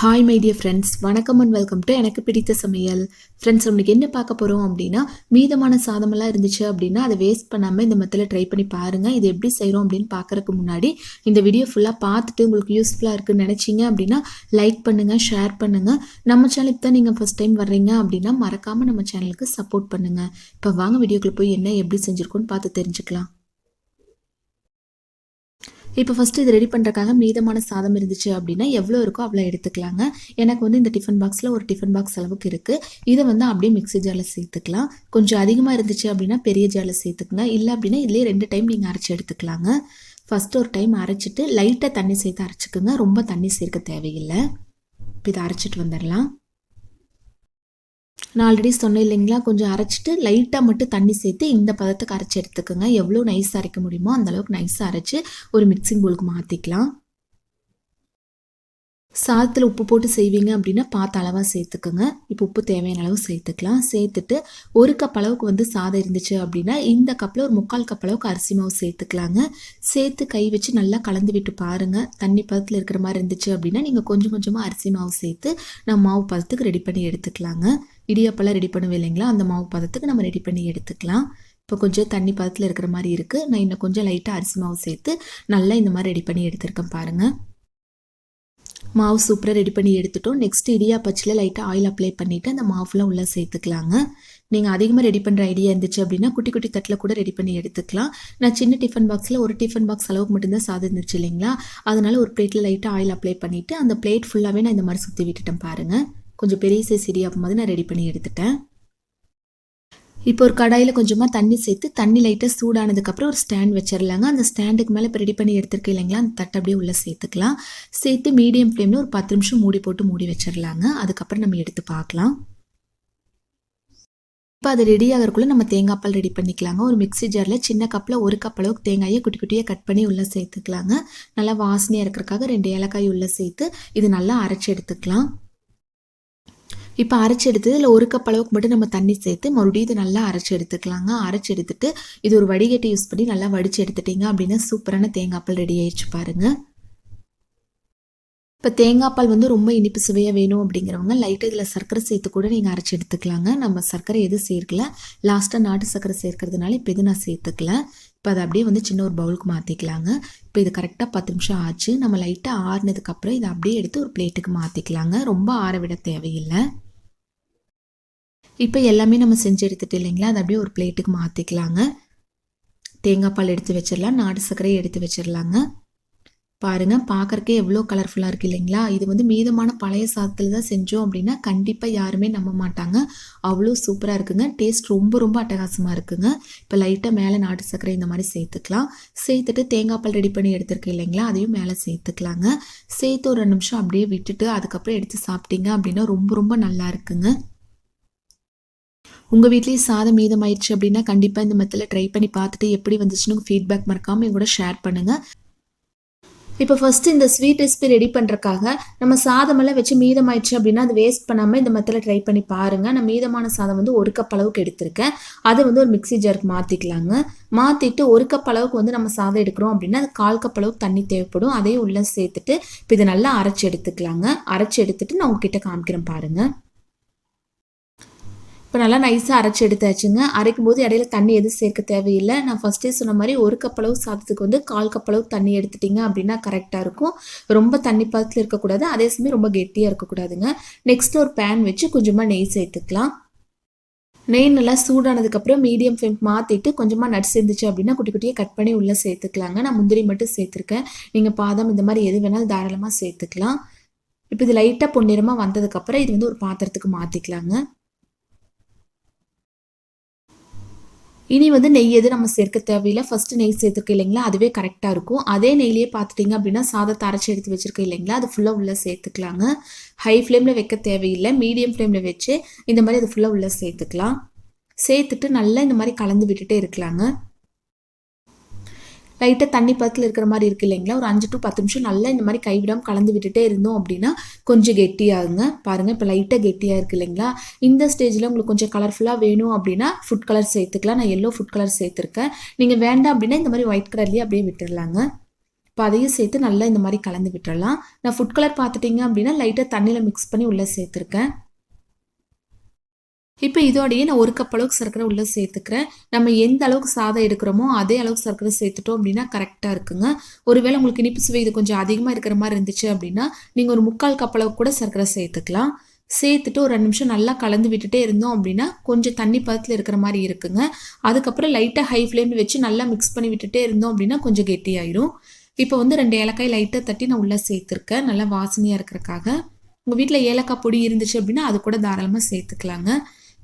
Hi my dear friends வணக்கம் and welcome to எனக்கு பிடித்த சமையல். ஃப்ரெண்ட்ஸ் உங்களுக்கு என்ன பார்க்க போகிறோம் அப்படின்னா மீதமான சாதமெல்லாம் இருந்துச்சு அப்படின்னா அதை வேஸ்ட் பண்ணாமல் இந்த மெத்தடில் ட்ரை பண்ணி பாருங்கள் இது எப்படி செய்கிறோம் அப்படின்னு பார்க்குறக்கு முன்னாடி இந்த வீடியோ ஃபுல்லாக பார்த்துட்டு உங்களுக்கு யூஸ்ஃபுல்லாக இருக்குன்னு நினச்சிங்க அப்படின்னா லைக் பண்ணுங்கள் ஷேர் பண்ணுங்கள் நம்ம சேனலுக்கு தான் நீங்கள் ஃபஸ்ட் டைம் வர்றீங்க அப்படின்னா மறக்காமல் நம்ம சேனலுக்கு சப்போர்ட் பண்ணுங்கள் இப்போ வாங்க வீடியோக்குள்ளே போய் என்ன எப்படி செஞ்சுருக்கோன்னு பார்த்து தெரிஞ்சுக்கலாம். இப்போ ஃபஸ்ட்டு இது ரெடி பண்ணுறக்காக மீதமான சாதம் இருந்துச்சு அப்படின்னா எவ்வளோ இருக்கோ அவ்வளோ எடுத்துக்கலாங்க. எனக்கு வந்து இந்த டிஃபன் பாக்ஸில் ஒரு டிஃபன் பாக்ஸ் அளவுக்கு இருக்குது இதை வந்து அப்படியே மிக்ஸி ஜாரில் சேர்த்துக்கலாம். கொஞ்சம் அதிகமாக இருந்துச்சு அப்படின்னா பெரிய ஜாரில் சேர்த்துக்குங்க. இல்லை அப்படின்னா இதுலேயே ரெண்டு டைம் நீங்கள் அரைச்சி எடுத்துக்கலாங்க. ஃபஸ்ட்டு ஒரு டைம் அரைச்சிட்டு லைட்டாக தண்ணி சேர்த்து அரைச்சிக்கோங்க. ரொம்ப தண்ணி சேர்க்க தேவையில்லை. இப்போ இதை அரைச்சிட்டு வந்துடலாம். நான் ஆல்ரெடி சொன்னேன் இல்லைங்களா? கொஞ்சம் அரைச்சிட்டு லைட்டாக மட்டும் தண்ணி சேர்த்து இந்த பதத்துக்கு அரைச்சி எடுத்துக்கோங்க. எவ்வளோ நைஸ் அரைக்க முடியுமோ அந்தளவுக்கு நைஸாக அரைச்சி ஒரு மிக்சிங் பவுலுக்கு மாற்றிக்கலாம் சாதத்தில் உப்பு போட்டு செய்வீங்க அப்படின்னா பார்த்து அளவாக சேர்த்துக்கோங்க. இப்போ உப்பு தேவையான அளவு சேர்த்துக்கலாம். சேர்த்துட்டு ஒரு கப் அளவுக்கு வந்து சாதம் இருந்துச்சு அப்படின்னா இந்த கப்பில் ஒரு முக்கால் கப் அளவுக்கு அரிசி மாவு சேர்த்துக்கலாங்க. சேர்த்து கை வச்சு நல்லா கலந்து விட்டு பாருங்கள் தண்ணி பதத்தில் இருக்கிற மாதிரி இருந்துச்சு அப்படின்னா நீங்கள் கொஞ்சம் கொஞ்சமாக அரிசி மாவு சேர்த்து நம்ம மாவு பதத்துக்கு ரெடி பண்ணி எடுத்துக்கலாங்க. இடியாப்பெல்லாம் ரெடி பண்ணுவோம் இல்லைங்களா? அந்த மாவு பதத்துக்கு நம்ம ரெடி பண்ணி எடுத்துக்கலாம். இப்போ கொஞ்சம் தண்ணி பதத்தில் இருக்கிற மாதிரி இருக்குது நான் இன்னும் கொஞ்சம் லைட்டாக அரிசி மாவு சேர்த்து நல்லா இந்த மாதிரி ரெடி பண்ணி எடுத்திருக்கேன் பாருங்கள் மாவு சூப்பராக ரெடி பண்ணி எடுத்துட்டோம். நெக்ஸ்ட் இடியா பச்சில் லைட்டாக ஆயில் அப்ளை பண்ணிவிட்டு அந்த மாவுலாம் உள்ளே சேர்த்துக்கலாங்க. நீங்கள் அதிகமாக ரெடி பண்ணுற ஐடியா இருந்துச்சு அப்படின்னா குட்டி குட்டி தட்டில் கூட ரெடி பண்ணி எடுத்துக்கலாம். நான் சின்ன டிஃபன் பாக்ஸில் ஒரு டிஃபன் பாக்ஸ் அளவுக்கு மட்டும்தான் சாதம் இருந்துச்சு இல்லைங்களா? அதனால் ஒரு பிளேட்டில் லைட்டாக ஆயில் அப்ளை பண்ணிவிட்டு அந்த பிளேட் ஃபுல்லாகவே நான் இந்த மாதிரி சுற்றி விட்டுட்டேன் பாருங்கள் கொஞ்சம் பெரிய சைஸ் இடியாப்பம் மாதிரி நான் ரெடி பண்ணி எடுத்துட்டேன். இப்போ ஒரு கடாயில் கொஞ்சமாக தண்ணி சேர்த்து தண்ணி லைட்டாக சூடானதுக்கப்புறம் ஒரு ஸ்டாண்ட் வச்சிடலாங்க அந்த ஸ்டாண்டுக்கு மேலே இப்போ ரெடி பண்ணி எடுத்துருக்கேன் இல்லைங்களா அந்த தட்டை அப்படியே உள்ளே சேர்த்துக்கலாம். சேர்த்து மீடியம் ஃப்ளேமில் ஒரு பத்து நிமிஷம் மூடி போட்டு மூடி வச்சிடலாங்க அதுக்கப்புறம் நம்ம எடுத்து பார்க்கலாம். இப்போ அது ரெடி ஆகிறக்குள்ளே நம்ம தேங்காய் பால் ரெடி பண்ணிக்கலாங்க. ஒரு மிக்ஸி ஜாரில் சின்ன கப்பில் ஒரு கப் அளவுக்கு தேங்காயை குட்டி குட்டியாக கட் பண்ணி உள்ளே சேர்த்துக்கலாங்க. நல்லா வாசனையாக இருக்கிறக்காக ரெண்டு ஏலக்காய் உள்ளே சேர்த்து இது நல்லா அரைச்சி எடுத்துக்கலாம். இப்போ அரைச்சி எடுத்து இல்லை ஒரு கப் அளவுக்கு மட்டும் நம்ம தண்ணி சேர்த்து மறுபடியும் இது நல்லா அரைச்சி எடுத்துக்கலாங்க. அரைச்சி எடுத்துட்டு இது ஒரு வடிகட்டி யூஸ் பண்ணி நல்லா வடித்து எடுத்துட்டிங்க அப்படின்னா சூப்பரான தேங்காய்ப்பால் ரெடி ஆயிடுச்சு பாருங்கள் இப்போ தேங்காய் பால் வந்து ரொம்ப இனிப்பு சுவையாக வேணும் அப்படிங்கிறவங்க லைட்டாக இதில் சர்க்கரை சேர்த்து கூட நீங்கள் அரைச்சி எடுத்துக்கலாங்க. நம்ம சர்க்கரை எதுவும் சேர்க்கல? லாஸ்ட்டாக நாட்டு சர்க்கரை சேர்க்கறதுனால இப்போ இது நான் சேர்த்துக்கல. இப்போ அதை அப்படியே வந்து சின்ன ஒரு பவுலுக்கு மாற்றிக்கலாங்க இப்போ இது கரெக்டாக பத்து நிமிஷம் ஆச்சு. நம்ம லைட்டாக ஆறுனதுக்கப்புறம் இதை அப்படியே எடுத்து ஒரு பிளேட்டுக்கு மாற்றிக்கலாங்க ரொம்ப ஆற விட தேவையில்லை. இப்போ எல்லாமே நம்ம செஞ்சு எடுத்துட்டு இல்லைங்களா? அதை அப்படியே ஒரு பிளேட்டுக்கு மாற்றிக்கலாங்க தேங்காய் பால் எடுத்து வச்சிடலாம். நாடு சர்க்கரையை எடுத்து வச்சிடலாங்க. பாருங்கள் பார்க்குறக்கே எவ்வளோ கலர்ஃபுல்லாக இருக்குது இல்லைங்களா? இது வந்து மீதமான பழைய சாதத்தில் தான் செஞ்சோம் அப்படின்னா கண்டிப்பாக யாருமே நம்ப மாட்டாங்க. அவ்வளோ சூப்பராக இருக்குங்க. டேஸ்ட் ரொம்ப ரொம்ப அட்டகாசமாக இருக்குங்க. இப்போ லைட்டாக மேலே நாட்டு சர்க்கரை இந்த மாதிரி சேர்த்துக்கலாம். சேர்த்துட்டு தேங்காய் பால் ரெடி பண்ணி எடுத்துருக்கு இல்லைங்களா? அதையும் மேலே சேர்த்துக்கலாங்க. சேர்த்து ஒரு நிமிஷம் அப்படியே விட்டுட்டு அதுக்கப்புறம் எடுத்து சாப்பிட்டீங்க அப்படின்னா ரொம்ப ரொம்ப நல்லா இருக்குங்க. உங்கள் வீட்லேயும் சாதம் மீதமாயிடுச்சு அப்படின்னா கண்டிப்பாக இந்த மெத்தில் ட்ரை பண்ணி பார்த்துட்டு எப்படி வந்துச்சுன்னு ஃபீட்பேக் மறக்காமல் என் கூட ஷேர் பண்ணுங்கள் இப்போ ஃபஸ்ட்டு இந்த ஸ்வீட் ரெசிபி ரெடி பண்ணுறக்காக நம்ம சாதமெல்லாம் வச்சு மீதமாயிடுச்சு அப்படின்னா அது வேஸ்ட் பண்ணாமல் இந்த மெத்தில் ட்ரை பண்ணி பாருங்கள் நான் மீதமான சாதம் வந்து ஒரு கப் அளவுக்கு எடுத்திருக்கேன். அதை வந்து ஒரு மிக்சி ஜாருக்கு மாற்றிக்கலாங்க மாற்றிட்டு ஒரு கப் அளவுக்கு வந்து நம்ம சாதம் எடுக்கிறோம் அப்படின்னா அது கால் கப் அளவுக்கு தண்ணி தேவைப்படும். அதையும் உள்ளே சேர்த்துட்டு இப்போ இதை நல்லா அரைச்சி எடுத்துக்கலாங்க. அரைச்சி எடுத்துட்டு நான் உங்ககிட்ட காமிக்கிறேன் பாருங்கள் இப்போ நல்லா நைஸாக அரைச்சி எடுத்தாச்சுங்க. அரைக்கும் போது இடையில தண்ணி எதுவும் சேர்க்க தேவையில்லை. நான் ஃபஸ்ட்டே சொன்ன மாதிரி ஒரு கப்பளவு சாதத்துக்கு வந்து கால் கப்பளவு தண்ணி எடுத்துட்டிங்க அப்படின்னா கரெக்டாக இருக்கும். ரொம்ப தண்ணி பதத்தில் இருக்கக்கூடாது. அதே சமயம் ரொம்ப கெட்டியாக இருக்கக்கூடாதுங்க. நெக்ஸ்ட் ஒரு பேன் வச்சு கொஞ்சமாக நெய் சேர்த்துக்கலாம். நெய் நல்லா சூடானதுக்கப்புறம் மீடியம் ஃப்ளேம் மாற்றிட்டு கொஞ்சமாக நட்ஸ் இருந்துச்சு அப்படின்னா குட்டி குட்டியாக கட் பண்ணி உள்ளே சேர்த்துக்கலாங்க. நான் முந்திரி மட்டும் சேர்த்துருக்கேன். நீங்கள் பாதம் இந்த மாதிரி எது வேணாலும் தாராளமாக சேர்த்துக்கலாம். இப்போ இது லைட்டாக பொன்னிறமாக வந்ததுக்கப்புறம் இது வந்து ஒரு பாத்திரத்துக்கு மாற்றிக்கலாங்க இனி வந்து நெய் எது நம்ம சேர்க்க தேவையில்லை. ஃபஸ்ட்டு நெய் சேர்த்துருக்கோம் இல்லைங்களா? அதுவே கரெக்டாக இருக்கும். அதே நெய்லேயே பார்த்துட்டிங்க அப்படின்னா சாதத்தை அரைச்சி எடுத்து வச்சுருக்கோம் இல்லைங்களா? அது ஃபுல்லாக உள்ளே சேர்த்துக்கலாங்க. ஹை ஃப்ளேமில் வைக்க தேவையில்லை. மீடியம் ஃப்ளேமில் வச்சு இந்த மாதிரி அது ஃபுல்லாக உள்ளே சேர்த்துக்கலாம். சேர்த்துட்டு நல்லா இந்த மாதிரி கலந்து விட்டுட்டே இருக்கலாங்க. லைட்டாக தண்ணி பத்தில் இருக்கிற மாதிரி இருக்குது இல்லைங்களா? ஒரு அஞ்சு டு பத்து நிமிஷம் நல்லா இந்த மாதிரி கைவிடாமல் கலந்து விட்டுட்டே இருந்தோம் அப்படின்னா கொஞ்சம் கெட்டியாகுங்க. பாருங்கள் இப்போ லைட்டாக கெட்டியாக இருக்குது இல்லைங்களா? இந்த ஸ்டேஜில் உங்களுக்கு கொஞ்சம் கலர்ஃபுல்லாக வேணும் அப்படின்னா ஃபுட் கலர் சேர்த்துக்கலாம். நான் எல்லோ ஃபுட் கலர் சேர்த்துருக்கேன். நீங்கள் வேண்டாம் அப்படின்னா இந்த மாதிரி ஒயிட் கலர்லேயே அப்படியே விட்டுடலாங்க இப்போ அதையும் சேர்த்து நல்லா இந்த மாதிரி கலந்து விட்டுடலாம் நான் ஃபுட் கலர் பார்த்துட்டிங்க அப்படின்னா லைட்டாக தண்ணியில் மிக்ஸ் பண்ணி உள்ளே சேர்த்துருக்கேன். இப்போ இதோடையே நான் ஒரு கப் அளவுக்கு சர்க்கரை உள்ளே சேர்த்துக்கிறேன். நம்ம எந்த அளவுக்கு சாதம் எடுக்கிறோமோ அதே அளவுக்கு சர்க்கரை சேர்த்துட்டோம் அப்படின்னா கரெக்டாக இருக்குங்க. ஒருவேளை உங்களுக்கு இனிப்பு சுவை இது கொஞ்சம் அதிகமாக இருக்கிற மாதிரி இருந்துச்சு அப்படின்னா நீங்கள் ஒரு முக்கால் கப் அளவுக்கு கூட சர்க்கரை சேர்த்துக்கலாம். சேர்த்துட்டு ஒரு ரெண்டு நிமிஷம் நல்லா கலந்து விட்டுட்டே இருந்தோம் அப்படின்னா கொஞ்சம் தண்ணி பதத்தில் இருக்கிற மாதிரி இருக்குங்க. அதுக்கப்புறம் லைட்டாக ஹை ஃப்ளேமில் வச்சு நல்லா மிக்ஸ் பண்ணி விட்டுட்டே இருந்தோம் அப்படின்னா கொஞ்சம் கெட்டியாயிரும். இப்போ வந்து ரெண்டு ஏலக்காய் லைட்டாக தட்டி நான் உள்ளே சேர்த்துருக்கேன். நல்லா வாசனையாக இருக்கிறக்காக உங்கள் வீட்டில் ஏலக்காய் பொடி இருந்துச்சு அப்படின்னா அது கூட தாராளமாக சேர்த்துக்கலாங்க.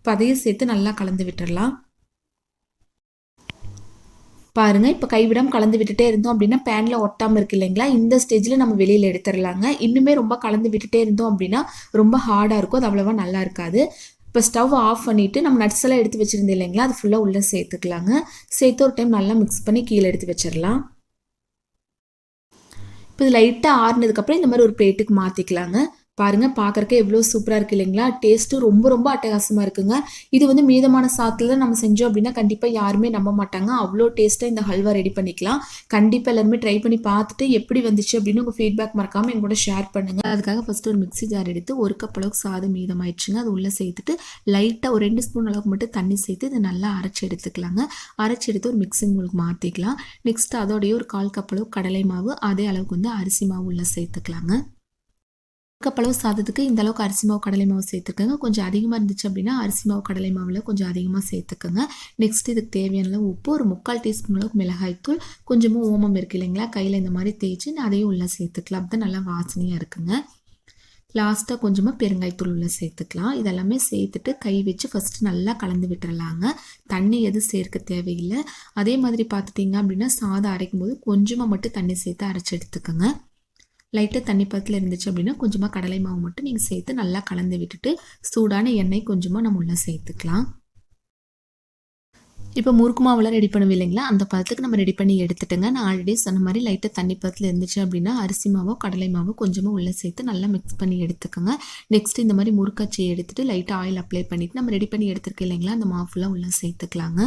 இப்போ அதையும் சேர்த்து நல்லா கலந்து விட்டுடலாம் பாருங்கள் இப்போ கைவிடாமல் கலந்து விட்டுட்டே இருந்தோம் அப்படின்னா பேனில் ஒட்டாமல் இருக்கு இல்லைங்களா? இந்த ஸ்டேஜில் நம்ம வெளியில் எடுத்துடலாங்க. இன்னுமே ரொம்ப கலந்து விட்டுட்டே இருந்தோம் அப்படின்னா ரொம்ப ஹார்டாக இருக்கும். அது அவ்வளோவா நல்லா இருக்காது. இப்போ ஸ்டவ் ஆஃப் பண்ணிவிட்டு நம்ம நட்ஸ் எல்லாம் எடுத்து வச்சுருந்தோம் இல்லைங்களா? அது ஃபுல்லாக உள்ளே சேர்த்துக்கலாங்க. சேர்த்து ஒரு டைம் நல்லா மிக்ஸ் பண்ணி கீழே எடுத்து வச்சிடலாம். இப்போ இது லைட்டாக ஆறுனதுக்கப்புறம் இந்த மாதிரி ஒரு பிளேட்டுக்கு மாற்றிக்கலாங்க பாருங்கள் பார்க்குறக்கு எவ்வளோ சூப்பராக இருக்குது இல்லைங்களா? டேஸ்ட்டும் ரொம்ப ரொம்ப அட்டகாசமாக இருக்குங்க. இது வந்து மீதமான சாத்தில் தான் நம்ம செஞ்சோம் அப்படின்னா கண்டிப்பாக யாருமே நம்ப மாட்டாங்க. அவ்வளோ டேஸ்ட்டாக இந்த ஹல்வா ரெடி பண்ணிக்கலாம். கண்டிப்பாக எல்லாருமே ட்ரை பண்ணி பார்த்துட்டு எப்படி வந்துச்சு அப்படின்னு உங்கள் ஃபீட்பேக் மறக்காமல் என் கூட ஷேர் பண்ணுங்கள் அதுக்காக ஃபஸ்ட்டு ஒரு மிக்ஸி ஜார் எடுத்து ஒரு கப் அளவுக்கு சாதம் மீதமாயிடுச்சுங்க. அது உள்ளே சேர்த்துட்டு லைட்டாக ஒரு ரெண்டு ஸ்பூன் அளவுக்கு மட்டும் தண்ணி சேர்த்து இதை நல்லா அரைச்சி எடுத்துக்கலாங்க. அரைச்சி எடுத்து ஒரு மிக்சிங் உங்களுக்கு மாற்றிக்கலாம் நெக்ஸ்ட் அதோடைய ஒரு கால் கப் அளவு கடலை மாவு அதே அளவுக்கு வந்து அரிசி மாவு உள்ளே சேர்த்துக்கலாங்க. கப்பளவு சாதத்துக்கு இந்த அளவுக்கு அரிசி மாவு கடலை மாவு சேர்த்துக்கோங்க. கொஞ்சம் அதிகமாக இருந்துச்சு அப்படின்னா அரிசி மாவு கடலை மாவில் கொஞ்சம் அதிகமாக சேர்த்துக்கோங்க. நெக்ஸ்ட் இதுக்கு தேவையான உப்பு ஒரு முக்கால் டீஸ்பூன் அளவுக்கு மிளகாய்த்தூள் கொஞ்சமாக ஓமம் இருக்கு இல்லைங்களா? கையில் இந்த மாதிரி தேய்ச்சி அதையும் உள்ளே சேர்த்துக்கலாம். அப்போ நல்லா வாசனையாக இருக்குங்க. லாஸ்ட்டாக கொஞ்சமாக பெருங்காய்த்தூள் உள்ளே சேர்த்துக்கலாம். இதெல்லாமே சேர்த்துட்டு கை வச்சு ஃபஸ்ட்டு நல்லா கலந்து விட்டுறலாங்க. தண்ணி எதுவும் சேர்க்க தேவையில்லை. அதே மாதிரி பார்த்துட்டிங்க அப்படின்னா சாதம் அரைக்கும் போது கொஞ்சமாக மட்டும் தண்ணி சேர்த்து அரைச்சி எடுத்துக்கோங்க. லைட்டாக தண்ணி பத்தில் இருந்துச்சு அப்படின்னா கொஞ்சமாக கடலை மாவு மட்டும் நீங்கள் சேர்த்து நல்லா கலந்து விட்டுட்டு சூடான எண்ணெய் கொஞ்சமாக நம்ம உள்ளே சேர்த்துக்கலாம். இப்போ முறுக்கு மாவுலாம் ரெடி பண்ணுவோம் இல்லைங்களா? அந்த பதத்துக்கு நம்ம ரெடி பண்ணி எடுத்துட்டுங்க. நான் ஆல்ரெடி சொன்ன மாதிரி லைட்டாக தண்ணி பதத்தில் இருந்துச்சு அப்படின்னா அரிசி மாவோ கடலை மாவோ கொஞ்சமாக உள்ளே சேர்த்து நல்லா மிக்ஸ் பண்ணி எடுத்துக்கோங்க. நெக்ஸ்ட் இந்த மாதிரி முறுக்காச்சி எடுத்துட்டு லைட்டாக ஆயில் அப்ளை பண்ணிவிட்டு நம்ம ரெடி பண்ணி எடுத்துருக்கோம் இல்லைங்களா? அந்த மாவுலாம் உள்ளே சேர்த்துக்கலாங்க.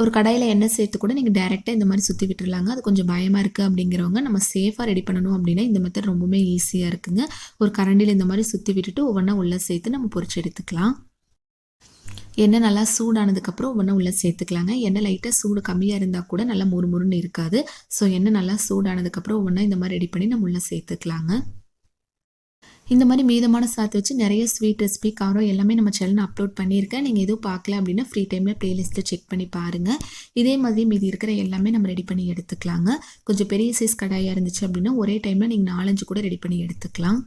ஒரு கடையில் எண்ணெய் சேர்த்து கூட நீங்கள் டேரெக்டாக இந்த மாதிரி சுற்றி விட்டுருலாங்க அது கொஞ்சம் பயமாக இருக்குது அப்படிங்கிறவங்க நம்ம சேஃபாக ரெடி பண்ணணும் அப்படின்னா இந்த மெத்தட் ரொம்பவுமே ஈஸியாக இருக்குங்க. ஒரு கரண்டியில் இந்த மாதிரி சுற்றி விட்டுட்டு ஒவ்வொன்றா உள்ளே சேர்த்து நம்ம பொறிச்சு எடுத்துக்கலாம். எண்ணெய் நல்லா சூடானதுக்கப்புறம் ஒவ்வொன்றா உள்ளே சேர்த்துக்கலாங்க. எண்ணெய் லைட்டாக சூடு கம்மியாக இருந்தால் கூட நல்லா முறுமுறுன்னு இருக்காது. ஸோ எண்ணெய் நல்லா சூடானதுக்கப்புறம் ஒவ்வொன்றா இந்த மாதிரி ரெடி பண்ணி நம்ம உள்ளே சேர்த்துக்கலாங்க. இந்த மாதிரி மீதமான சாத்து வச்சு நிறைய ஸ்வீட் ரெசிபி காரம் எல்லாமே நம்ம சேனலில் அப்லோட் பண்ணியிருக்கேன். நீங்கள் எதுவும் பார்க்கல அப்படின்னா ஃப்ரீ டைமில் ப்ளேலிஸ்ட்டில் செக் பண்ணி பாருங்கள் இதே மாதிரி மீதி இருக்கிற எல்லாமே நம்ம ரெடி பண்ணி எடுத்துக்கலாங்க. கொஞ்சம் பெரிய சைஸ் கடாயாக இருந்துச்சு அப்படின்னா ஒரே டைமில் நீங்கள் நாலஞ்சு கூட ரெடி பண்ணி எடுத்துக்கலாம்.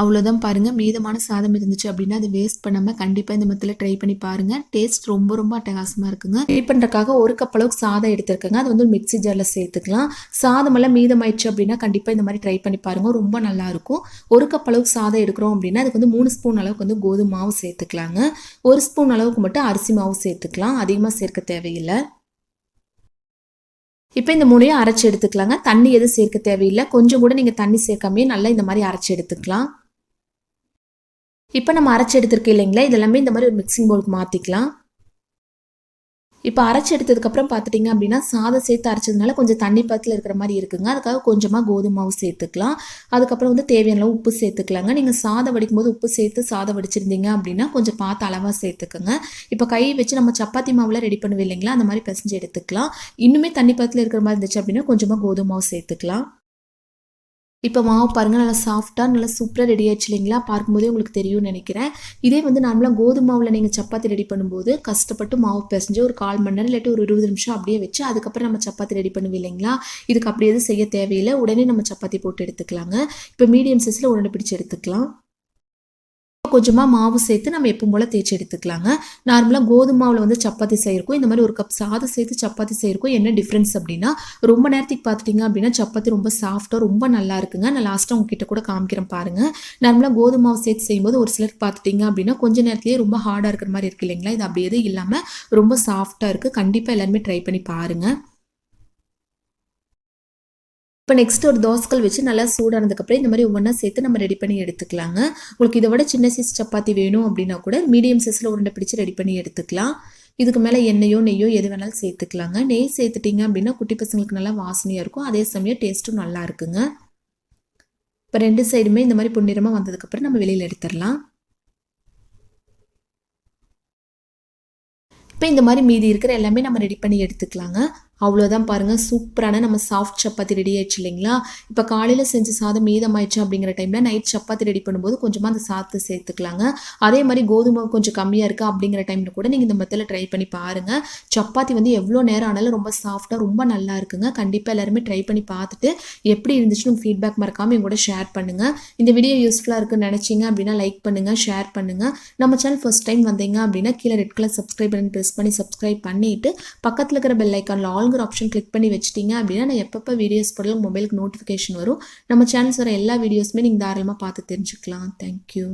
அவ்வளோதான் பாருங்கள் மீதமான சாதம் இருந்துச்சு அப்படின்னா அதை வேஸ்ட் பண்ணாமல் கண்டிப்பாக இந்த மத்தில் ட்ரை பண்ணி பாருங்கள் டேஸ்ட் ரொம்ப ரொம்ப அட்டகாசமாக இருக்குங்க. ரெடி பண்ணுறக்காக ஒரு கப் அளவுக்கு சாதம் எடுத்துருக்கேங்க. அது வந்து மிக்சி ஜாரில் சேர்த்துக்கலாம். சாதமெல்லாம் மீதமாயிடுச்சு அப்படின்னா கண்டிப்பாக இந்த மாதிரி ட்ரை பண்ணி பாருங்கள் ரொம்ப நல்லாயிருக்கும் ஒரு கப் அளவுக்கு சாதம் எடுக்கிறோம் அப்படின்னா அதுக்கு வந்து மூணு ஸ்பூன் அளவுக்கு வந்து கோதுமை மாவு சேர்த்துக்கலாங்க. ஒரு ஸ்பூன் அளவுக்கு மட்டும் அரிசி மாவு சேர்த்துக்கலாம். அதிகமாக சேர்க்க தேவையில்லை. இப்போ இந்த மூணையும் அரைச்சி எடுத்துக்கலாங்க. தண்ணி எதுவும் சேர்க்க தேவையில்லை. கொஞ்சம் கூட நீங்கள் தண்ணி சேர்க்காமே நல்லா இந்த மாதிரி அரைச்சி எடுத்துக்கலாம். இப்போ நம்ம அரைச்சி எடுத்துருக்கோம் இல்லைங்களா? இதெல்லாமே இந்த மாதிரி ஒரு மிக்சிங் பவுலுக்கு மாற்றிக்கலாம் இப்போ அரைச்சி எடுத்ததுக்கப்புறம் பார்த்துட்டிங்க அப்படின்னா சாதம் சேர்த்து அரைச்சதுனால கொஞ்சம் தண்ணி பத்தில் இருக்கிற மாதிரி இருக்குங்க. அதுக்காக கொஞ்சமாக கோதுமை மாவு சேர்த்துக்கலாம். அதுக்கப்புறம் வந்து தேவையான உப்பு சேர்த்துக்கலாங்க. நீங்கள் சாதம் வடிக்கும்போது உப்பு சேர்த்து சாதம் வடிச்சிருந்தீங்க அப்படின்னா கொஞ்சம் பார்த்து அளவாக சேர்த்துக்கோங்க. இப்போ கை வச்சு நம்ம சப்பாத்தி மாவுலாம் ரெடி பண்ணுவோம் இல்லைங்களா? அந்த மாதிரி பிசைஞ்சு எடுத்துக்கலாம். இன்னுமே தண்ணி பத்தில் இருக்கிற மாதிரி இருந்துச்சு அப்படின்னா கொஞ்சமாக கோதுமை மாவு சேர்த்துக்கலாம். இப்போ மாவு பாருங்கள் நல்லா சாஃப்டாக நல்லா சூப்பராக ரெடி ஆயிடுச்சு இல்லைங்களா? பார்க்கும்போதே உங்களுக்கு தெரியும்னு நினைக்கிறேன். இதே வந்து நார்மலாக கோதுமை மாவில் நீங்கள் சப்பாத்தி ரெடி பண்ணும்போது கஷ்டப்பட்டு மாவு பிசைஞ்சு ஒரு கால் மணி நேரம் இல்லாட்டி ஒரு இருபது நிமிஷம் அப்படியே வச்சு அதுக்கப்புறம் நம்ம சப்பாத்தி ரெடி பண்ணுவோம் இல்லைங்களா? இதுக்கு அப்படி எதுவும் செய்ய தேவையில்லை. உடனே நம்ம சப்பாத்தி போட்டு எடுத்துக்கலாங்க. இப்போ மீடியம் சைஸில் உடனே பிடிச்சி எடுத்துக்கலாம். கொஞ்சமாக மாவு சேர்த்து நம்ம எப்பவும் போல் தேய்ச்சி எடுத்துக்கலாங்க. நார்மலாக கோதுமை மாவில் வந்து சப்பாத்தி செய்யிருக்கும் இந்த மாதிரி ஒரு கப் சாதம் சேர்த்து சப்பாத்தி செய்யிருக்கும் என்ன டிஃப்ரென்ஸ் அப்படின்னா ரொம்ப நேரத்துக்கு பார்த்துட்டிங்க அப்படின்னா சப்பாத்தி ரொம்ப சாஃப்டாக ரொம்ப நல்லா இருக்குங்க. நான் லாஸ்ட்டாக உங்ககிட்ட கூட காமிக்கிறேன் பாருங்கள் நார்மலாக கோதுமை மாவு சேர்த்து செய்யும்போது ஒரு சிலர் பார்த்துட்டிங்க அப்படின்னா கொஞ்ச நேரத்துலேயே ரொம்ப ஹார்டாக இருக்கிற மாதிரி இருக்கு இல்லைங்களா? இது அப்படி எதுவும் இல்லாமல் ரொம்ப சாஃப்டாக இருக்குது கண்டிப்பாக எல்லாருமே ட்ரை பண்ணி பாருங்கள் இப்போ நெக்ஸ்ட் ஒரு தோசைகள் வச்சு நல்லா சூடானதுக்கப்புறம் இந்த மாதிரி ஒவ்வொன்றா சேர்த்து நம்ம ரெடி பண்ணி எடுத்துக்கலாங்க. உங்களுக்கு இதை விட சின்ன சைஸ் சப்பாத்தி வேணும் அப்படின்னா கூட மீடியம் சைஸில் உருண்டை பிடிச்சி ரெடி பண்ணி எடுத்துக்கலாம். இதுக்கு மேலே எண்ணெயோ நெய்யோ எது வேணாலும் சேர்த்துக்கலாங்க. நெய் சேர்த்துட்டிங்க அப்படின்னா குட்டி பசங்களுக்கு நல்லா வாசனையாக இருக்கும். அதே சமயம் டேஸ்ட்டும் நல்லா இருக்குங்க. இப்போ ரெண்டு சைடுமே இந்த மாதிரி பொன்னிறமாக வந்ததுக்கப்புறம் நம்ம வெளியில் எடுத்துடலாம். இப்போ இந்த மாதிரி மீதி இருக்கிற எல்லாமே நம்ம ரெடி பண்ணி எடுத்துக்கலாங்க. அவ்வளோதான் பாருங்கள் சூப்பரான நம்ம சாஃப்ட் சப்பாத்தி ரெடி ஆயிடுச்சு இல்லைங்களா? இப்போ காலையில் செஞ்ச சாதம் மீதமாயிடுச்சு அப்படிங்கிற டைமில் நைட் சப்பாத்தி ரெடி பண்ணும்போது கொஞ்சமாக அந்த சாதத்தை சேர்த்துக்கலாங்க. அதே மாதிரி கோதுமை கொஞ்சம் கம்மியாக இருக்குது அப்படிங்கிற டைமில் கூட நீங்கள் இந்த மெத்தில் ட்ரை பண்ணி பாருங்கள் சப்பாத்தி வந்து எவ்வளோ நேரம் ஆனாலும் ரொம்ப சாஃப்டாக ரொம்ப நல்லா இருக்குங்க. கண்டிப்பாக எல்லாருமே ட்ரை பண்ணி பார்த்துட்டு எப்படி இருந்துச்சுன்னு ஃபீட்பேக் மறக்காமல் என் கூட ஷேர் பண்ணுங்கள் இந்த வீடியோ யூஸ்ஃபுல்லாக இருக்குன்னு நினச்சிங்க அப்படின்னா லைக் பண்ணுங்கள் ஷேர் பண்ணுங்கள் நம்ம சேனல் ஃபஸ்ட் டைம் வந்தீங்க அப்படின்னா கீழே ரெட் கலர் சப்ஸ்கிரைப் பண்ணி ப்ரெஸ் பண்ணி சப்ஸ்கிரைப் பண்ணிவிட்டு பக்கத்தில் இருக்கிற பெல் ஐக்கானில் ஆல்ங்கிற ஆப்ஷன் கிளிக் பண்ணி வச்சிட்டிங்க அப்படின்னா நான் எப்பப்போ வீடியோஸ் போடலாம் மொபைலுக்கு நோட்டிஃபிகேஷன் வரும். நம்ம சேனல்ஸ் வர எல்லா வீடியோஸுமே நீங்கள் தாராளமாக பார்த்து தெரிஞ்சுக்கலாம். தேங்க்யூ